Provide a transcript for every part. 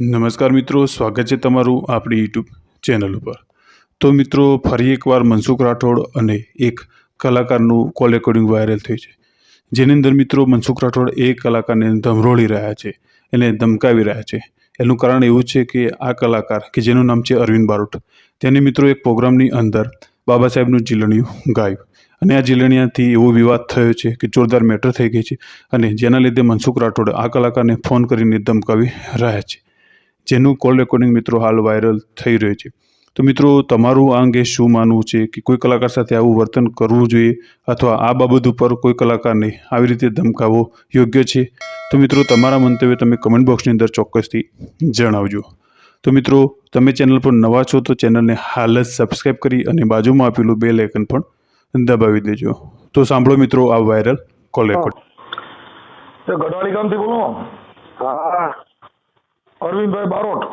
નમસ્કાર મિત્રો, સ્વાગત છે તમારું આપણી યુટ્યુબ ચેનલ ઉપર. તો મિત્રો, ફરી એકવાર મનસુખ રાઠોડ અને એક કલાકારનું કોલ રેકોર્ડિંગ વાયરલ થયું છે. જેની અંદર મિત્રો, મનસુખ રાઠોડ એ કલાકારને ધમરોળી રહ્યા છે, એને ધમકાવી રહ્યા છે. એનું કારણ એવું છે કે આ કલાકાર, કે જેનું નામ છે અરવિંદ બારોટ, તેને મિત્રો એક પ્રોગ્રામની અંદર બાબા સાહેબનું જીલણિયું ગાયું. અને આ જીલણિયાથી એવો વિવાદ થયો છે કે જોરદાર મેટર થઈ ગઈ છે અને જેના લીધે મનસુખ રાઠોડ આ કલાકારને ફોન કરીને ધમકાવી રહ્યા છે. જેનું કોલ રેકોર્ડિંગ મિત્રો હાલ વાયરલ થઈ રહ્યું છે. તો મિત્રો તમારું આ અંગે શું માનવું છે કે કોઈ કલાકાર સાથે આવું વર્તન કરવું જોઈએ અથવા આ બાબત ઉપર કોઈ કલાકારને આવી રીતે ધમકાવવો યોગ્ય છે? તો મિત્રો તમારા મંતવ્ય તમે કમેન્ટ બોક્સની અંદર ચોક્કસથી જણાવજો. તો મિત્રો તમે ચેનલ પર નવા છો તો ચેનલને હાલ જ સબસ્ક્રાઈબ કરી અને બાજુમાં આપેલું બે લેકન પણ દબાવી દેજો. તો સાંભળો મિત્રો આ વાયરલ કોલ રેકોર્ડ ગઢવાળી ગામથી બોલો. હા. અરવિંદભાઈ બારોટ?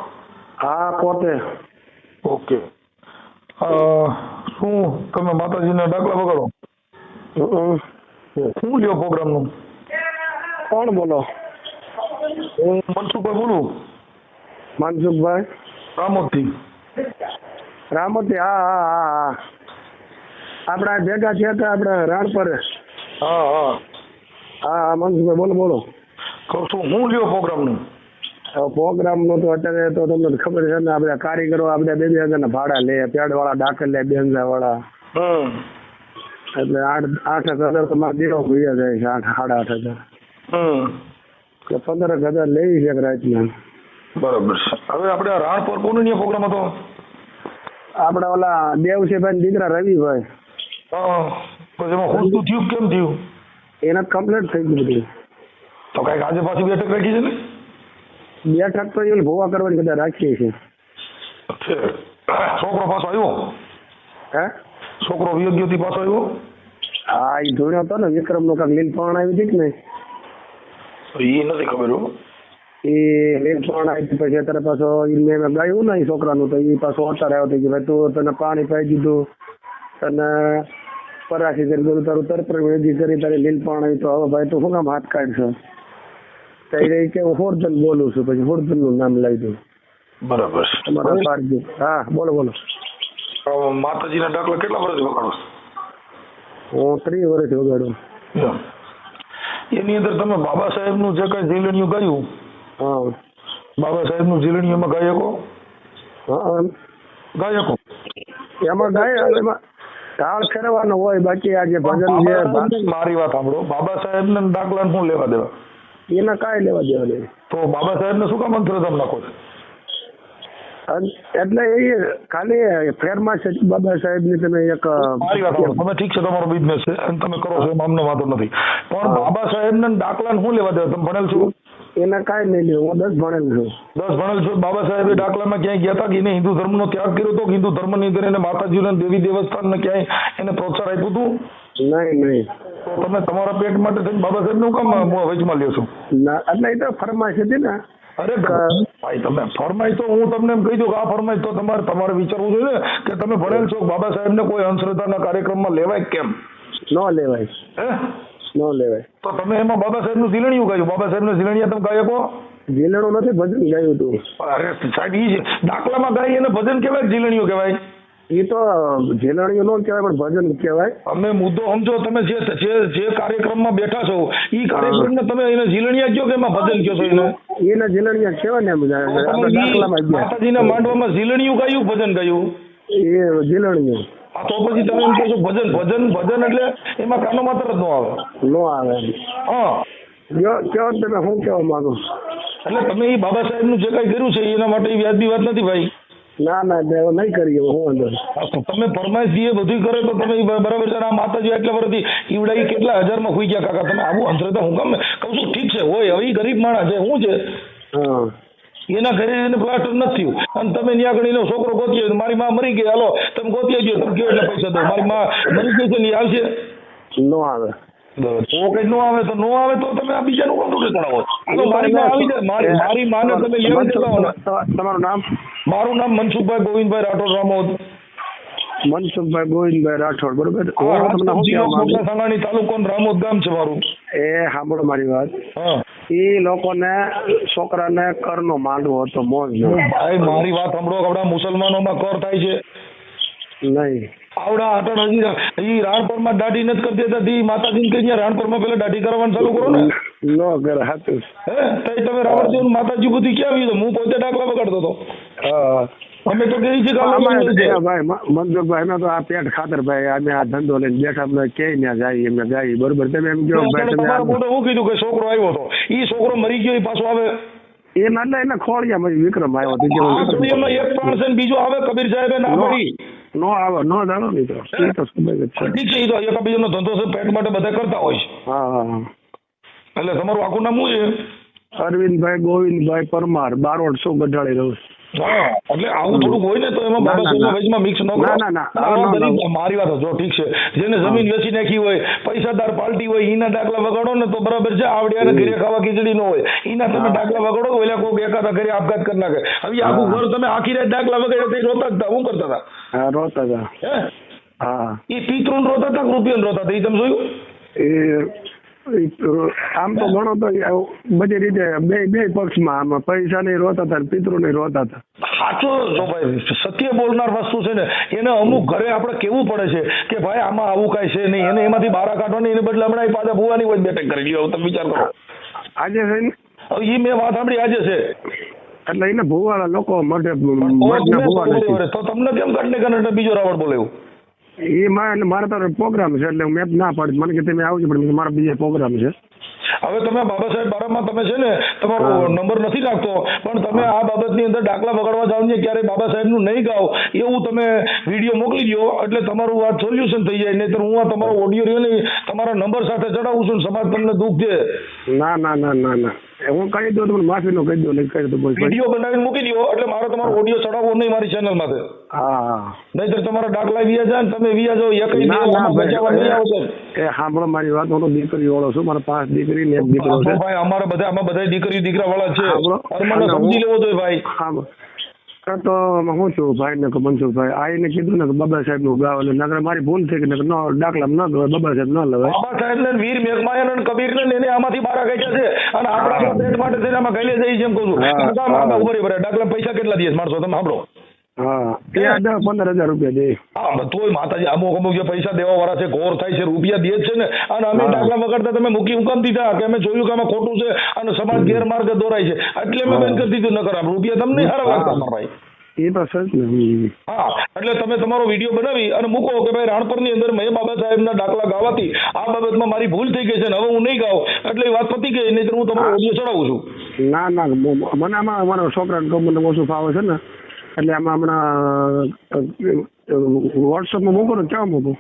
હા પોતે. ઓકે. શું તમે માતાજીને ડાકલા વગાડો. શું લ્યો પ્રોગ્રામનું? કોણ બોલો? હું મનસુખભાઈ બોલું. મનસુખભાઈ? રામોદથી રામોતી હા હા હા હા. આપણા ભેગા થયા હતા આપણે રાણપર હા હા. હા હા મનસુખભાઈ બોલો બોલો. કહું છું હું લ્યો પ્રોગ્રામનું? પ્રોગ્રામનું તો અત્યારે તો તમને ખબર છે ને આપણે કારીગરો આપણે બે બે હજારના ભાડા લે પેડ વાળા ડાકર લે બે વાળા એટલે આઠ આઠ હજાર તો મારે દેવો ભૂયા જાય છે આઠ સાડા આઠ હજાર. તો પંદર હજાર લેવી છે રાતના. બરોબર. હવે આપણે રાણપુર કોનો ન્યા પ્રોગ્રામ હતો? આપણા ઓલા દેવસીભાઈ દીકરા રવિભાઈ. એમાં ખોટું થયું કેમ થયું? એના કમ્પ્લેટ થઈ ગયું બધું તો કંઈક આજે પાછી બેઠક રાખી છે ને? બેઠક ટ્રેક્ટર એ ભોવા કરવાની કદાચ રાખીએ છીએ. છે. છોકરો પાછો આવ્યો? હે? છોકરો વિયોગ્યથી પાછો આવ્યો? હા એ જોયો હતો ને વિક્રમ નો કાંક લીલપણ આવી હતી ને એ નથી ખબર હો. એ લીલપણ આવી હતી પછી અત્યારે પાછો મેં ગાયું ને એ છોકરાનું તો એ પાછો અત્યારે આવ્યો કે ભાઈ તું તને પાણી પાઈ દીધું તને પરાશી કરી દીધું તારું તરપર વેધી કરી તારી લીલપણ આવી તો હવે ભાઈ તું શું કામ હાથ કાઢશો? તો રહી કે હું હોરજન બોલું છું પછી હોરજનનું નામ લઈ દઉં. બરાબર. તમારા પારજી હા બોલો બોલો. માતાજી માતાજીના ડાકલા કેટલા વર્ષ વગાડો હું ત્રીસ વર્ષ વગાડું. એની અંદર તમે બાબા સાહેબનું જે કઈ જીલણીયું ગાયું? હા. બાબા સાહેબનું જીલણીયું એમાં ગાયકો? હા ગાઈ શકો એમાં ગાય એમાં તાળ ફેરવાનો હોય બાકી આ જે ભજન છે મારી વાત સાંભળો. બાબા સાહેબ ને ડાકલા શું લેવા દેવા. એના કાંઈ લેવા દેવા નહીં. તો બાબા સાહેબને શું કામ અંતરધામ નાખો છો? એટલે એ ખાલી ફેરમાં છે બાબા સાહેબની તમે એક મારી વાત તમે ઠીક છે તમારો બિઝનેસ છે અને તમે કરો છો એમાં અમને વાંધો નથી. પણ બાબા સાહેબને દાખલા શું લેવા દેવા? તમે ભણેલ છો? એના કાંઈ નહીં લેવું. હું દસ ભણેલ છું. દસ ભણેલ છું? બાબા સાહેબે દાખલામાં ક્યાંય ગયા હતા કે એને હિન્દુ ધર્મનો ત્યાગ કર્યો હતો? કે હિન્દુ ધર્મની અંદર એને માતાજીના દેવી દેવસ્થાનને ક્યાંય એને પ્રોત્સાહન આપ્યું હતું? નહીં નહીં. તમે તમારા પેટ માટે થઈને બાબા સાહેબનું કામ વેચમાં લ્યો છો. ના એટલે એ તો ફરમાઈશ હતી ને. અરે ભાઈ તમે ફરમાઈશ તો હું તમને એમ કહી દઉં કે આ ફરમાઈશ તો તમારે તમારે વિચારવું જોઈએ ને કે તમે ભણેલ છો બાબા સાહેબને કોઈ અંધશ્રદ્ધાના કાર્યક્રમમાં લેવાય કેમ? ન લેવાય. હે? ન લેવાય. તો તમે એમાં બાબા સાહેબનું ઝીલણિયું ગાયું. બાબા સાહેબ સાહેબનું ઝીલણિયા તમે ગાયકો ઝીલણું નથી ભજન ગાયું હતું અરે સાહેબ ઈ દાખલામાં ગાઈ એને ભજન કહેવાય કે ઝીલણિયું કહેવાય એ તો જીલણિયું નો કહેવાય પણ ભજન કહેવાય. અમે મુદ્દો સમજો તમે જે જે જે કાર્યક્રમમાં બેઠા છો ઈ કાર્યક્રમને તમે એને ઝીલણિયા કયો કે એમાં ભજન કયો છો એને? એના જીલણિયા કહેવાય ને એમ માતાજીના માંડવામાં ઝીલણિયું ગાયું ભજન ગાયું? એ જીલણિયું તો પછી તમે એમ કહો છો ભજન ભજન ભજન એટલે એમાં કાનો માત્ર જ નો આવે. નો આવે હા. કયો કયો ને તમે શું કહેવા માંગો એટલે તમે એ બાબા સાહેબનું જે કાંઈ કર્યું છે એના માટે વ્યાજબી વાત નથી ભાઈ. ના ના નહીં કરીએ હું તો તમે ફરમાઈશ એ બધું કરે તો તમે બરાબર છે આ માતાજી એટલા વર્ષથી ઈવડા ઈ કેટલા હજારમાં ખુઈ ગયા કાકા? તમે આવું અંધશ્રદ્ધા હું કામ કહું છું ઠીક છે હોય હવે ગરીબ માણસ છે શું છે? હા. એના ઘરે એને પ્લાસ્ટર નથી થયું. અને તમે ત્યાં આગળ એનો છોકરો ગોતી મારી માં મરી ગઈ હાલો તમે ગોતી આવજો તમે કેવો એટલે પૈસા દો? મારી માં મરી ગઈ છે ને આવશે ન આવે. કઈ નો આવે તો નો આવે તો તમે આ બીજાનું કોણ ડોક્ટર કરાવો. મારી માં આવી જાય મારી મારી માને તમે લેવા દેતા તમારું નામ? મારું નામ મનસુખભાઈ ગોવિંદભાઈ રાઠોડ રામોદ. મનસુખભાઈ ગોવિંદભાઈ રાઠોડ બરોબર? સાંગાણી તાલુકો રામોદ ગામ છે મારું. એ સાંભળો મારી વાત. એ લોકોને છોકરાને કરનો માંડવો હતો મોજ ભાઈ મારી વાત સાંભળો આપડા આપણા મુસલમાનોમાં કર થાય છે. નહીં. આવડા આટણ હજી હજી રાણપરમાં દાઢી નથી કરતી તી માતાજીને કહી ત્યાં રાણપરમાં પેલા દાઢી કરવાનું ચાલુ કરો ને. નો કર સાચું હે? તઈ તમે રાવણદેવ માતાજી બધી ક્યાં આવી હું પોતે ડાકલા બગાડતો હતો. હા. અમે તો કહી છે. ત્યાં ભાઈ મનસુખભાઈ અમે તો આ પેટ ખાતર ભાઈ અમે આ ધંધો લઈને બેઠા અમને કે ના જાય એમને જાય બરોબર. તમે એમ કહો ભાઈ તમે હું કીધું કે છોકરો આવ્યો હતો. ઈ છોકરો મરી ગયો એ પાછો આવે. એ નાના એને ખોળિયા વિક્રમ આવ્યો હતો એક પ્રાણ છે બીજો આવે કબીર સાહેબ ના નો. પડી નો આવે નો તો એ ખબર જ છે. ઠીક છે તો એકાબીજાનો ધંધો છે પેટ માટે બધા કરતા હોય છે. હા હા હા. એટલે તમારું આખું નામ શું છે? અરવિંદભાઈ ગોવિંદભાઈ પરમાર બારોડ શું ગઢાળી રહું છું. હા એટલે આવું થોડુંક હોય ને તો એમાં બાબા ના. મિક્સ ન કરો. ના, ના. મારી વાત જો ઠીક છે. જેને જમીન વેચી નાખી હોય પૈસાદાર પાર્ટી હોય એના ડાકલા વગાડો ને તો બરાબર છે આવડિયાને ઘરે ખાવા ખીચડી ન હોય. ઈના તમે ડાકલા વગાડો ઓલા કોઈ એકાદા ઘરે આપઘાત કરી નાખે. હવે આખું ઘર તમે આખી રાત ડાકલા વગાડ્યા તો રોતા હતા હું કરતા હતા રોતા હતા હે? ઈ પિતૃને રોતા હતા કૃપિયન રોતા હતા એ તમે જોયું? એ એ આમ તો ઘણો તો બધી રીતે બે બે પક્ષમાં આમાં પૈસા નહીં રોતા હતા પિતૃ નહીં રોતા હતા. સાચો જો ભાઈ સત્ય બોલનાર વસ્તુ છે ને એને અમુક ઘરે આપણે કેવું પડે છે કે ભાઈ આમાં આવું કાંઈ છે નહીં એને એમાંથી બહાર કાઢવાની એને બદલે હમણાં પાછા ભૂવાની વચ્ચે બેઠક કરી લીધો તમે વિચાર કરો. આજે છે ને? હવે મેં વાત સાંભળી આજે છે. એટલે એને ભૂવાળા લોકો મઢે? તો તમને કેમ કાઢને કાઢને બીજો રાવણ બોલે એવું? એ મારા તો પ્રોગ્રામ છે એટલે મેં ના પાડી. મને કે તમે આવજો પણ મારા બીજા પ્રોગ્રામ છે. હવે તમે બાબા સાહેબ બારામાં તમે છે ને તમારો નંબર નથી લાગતો. પણ તમે આ બાબતની અંદર દાખલા વગાડવા જાઓ ને ક્યારે બાબા સાહેબનું નહીં ગાઓ. એવું તમે વીડિયો મોકલી દો એટલે તમારું વાત સોલ્યુશન થઈ જાય. નહીં હું આ તમારો ઓડિયો રહ્યો નહીં તમારા નંબર સાથે ચડાવું છું સમાજ તમને દુઃખ છે ના ના ના ના ના. હું કહી દઉં તમને માફીનો કહી દઉં કહી દઉં વીડિયો બનાવીને મૂકી દો એટલે મારે તમારો ઓડિયો ચડાવવો નહીં મારી ચેનલમાંથી હા. નહીતર તમારા ડાકલા વિયા જાય ને તમે વિયા જાઓ એક ના ના બચાવવા નહીં એ સાંભળો મારી વાત હું તો દીકરી વાળો છું મારા પાંચ દીકરી ને એક દીકરો છે. ભાઈ અમારે બધા આમાં બધા દીકરી દીકરા વાળા છે. અરમાને સમજી લેવો જોઈએ ભાઈ. હા આ તો હું છું ભાઈ ને કે મનસુખભાઈ આ એને કીધું ને કે બાબા સાહેબનું ગાવ એટલે નકર મારી ભૂલ થઈ ગઈ નકર ન દાખલા ન લવાય બાબા સાહેબ ન લવાય બાબા સાહેબ ને વીર મેઘમાયન અને કબીર ને એને આમાંથી બહાર કાઢ્યા છે અને આપણા પેટ માટે આમાં ગયેલે જઈ જેમ કહું છું કે. દાખલા પૈસા કેટલા દે છે માણસો તમે સાંભળો હા. દસ પંદર હજાર રૂપિયા દે. હા તોય માતાજી અમુક અમુક જે પૈસા દેવા વાળા છે ઘોર થાય છે રૂપિયા દે છે ને. અને અમે વગાડતા તમે મૂકી હું દીધા કે અમે જોયું કે આમાં ખોટું છે અને સમાજ ગેરમાર્ગે દોરાય છે. એટલે મેં બંધ કરી દીધું ન કરા રૂપિયા તમને સારા લાગતા ભાઈ. એ તો સચ ને હમ. હા એટલે તમે તમારો વીડિયો બનાવી અને મૂકો કે ભાઈ રાણપરની અંદર મેં બાબા સાહેબના દાખલા ગાવાથી આ બાબતમાં મારી ભૂલ થઈ ગઈ છે ને હવે હું નહીં ગાઉં. એટલે વાત પતી ગઈ નહીં હું તમારો ઓડિયો ચડાવું છું. ના ના મને આમાં અમારા છોકરાને તો મને ઓછું ફાવે છે ને. એટલે આમાં હમણાં વોટ્સઅપમાં મૂકો ને ક્યાં મૂકું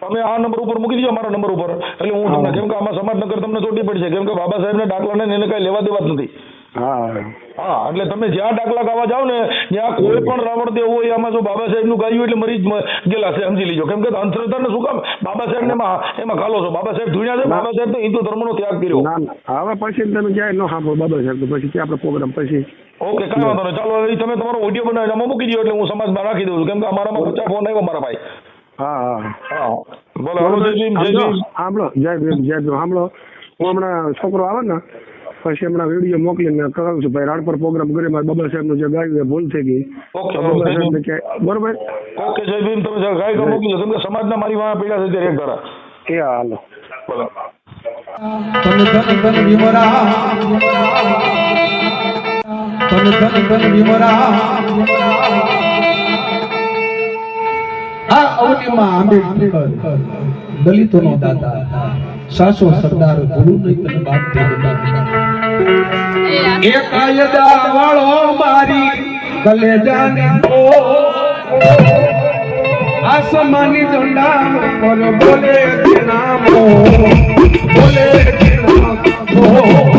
તમે આ નંબર ઉપર મૂકી દીજો મારા નંબર ઉપર. એટલે હું તમને. કેમ કે આમાં સમાજનગર તમને ચોટી પડશે. કેમ કે બાબા સાહેબના દાખલા ને એને કઈ લેવા દેવા જ નથી. હા. હા એટલે તમે જ્યાં દાખલા ગાવા જાવ ને ત્યાં કોઈ પણ રાવણ દેવ હોય આમાં જો બાબા સાહેબનું ગાયું એટલે મરી જ ગયેલા છે સમજી લીજો. કેમ કે અંધશ્રદ્ધાને શું કામ? બાબા સાહેબ ને એમાં ગાલો છો. બાબા સાહેબ ધૂણ્યા છે બાબા સાહેબ તો હિન્દુ ધર્મનો ત્યાગ કર્યો. ના ના. હવે પછી તમે ક્યાંય ન સાંભળો બાબા સાહેબ તો પછી આપણે પ્રોગ્રામ પછી? ઓકે કાંઈ વાંધો નહીં. ચાલો હવે તમે તમારો ઓડિયો બનાવીને આમાં મૂકી દો એટલે હું સમાજમાં રાખી દઉં કેમ કે અમારામાં પચાસ ફોન આવ્યો મારા ભાઈ. હા હા. બોલો સાંભળો જય જય સાંભળો હું હમણાં છોકરો આવે ને પછી હમણાં વીડિયો મોકલીને કહું છું. ભાઈ રાણપર પ્રોગ્રામ કરી મારે બાબા સાહેબનું જે ગાયું એ ભૂલ થઈ ગઈ. બાબા જય કે બરોબર? ઓકે જય ભીમ તમે જરા મોકલી કેમ કે સમાજના મારી વાહ પીડા છે ત્યારે એક ધારા. એ હાલો. તન ધન ધન વિમરા. તન ધન ધન વિમરા. આ અવનીમાં આંબેડકર દલિતોનો દાતા સાસો સરદાર ગુરુ નહીં બાપ એ કાયદા વાળો મારી કલેજાની ઓ આસમાની દંડા પર બોલે છે નામો બોલે છે નામો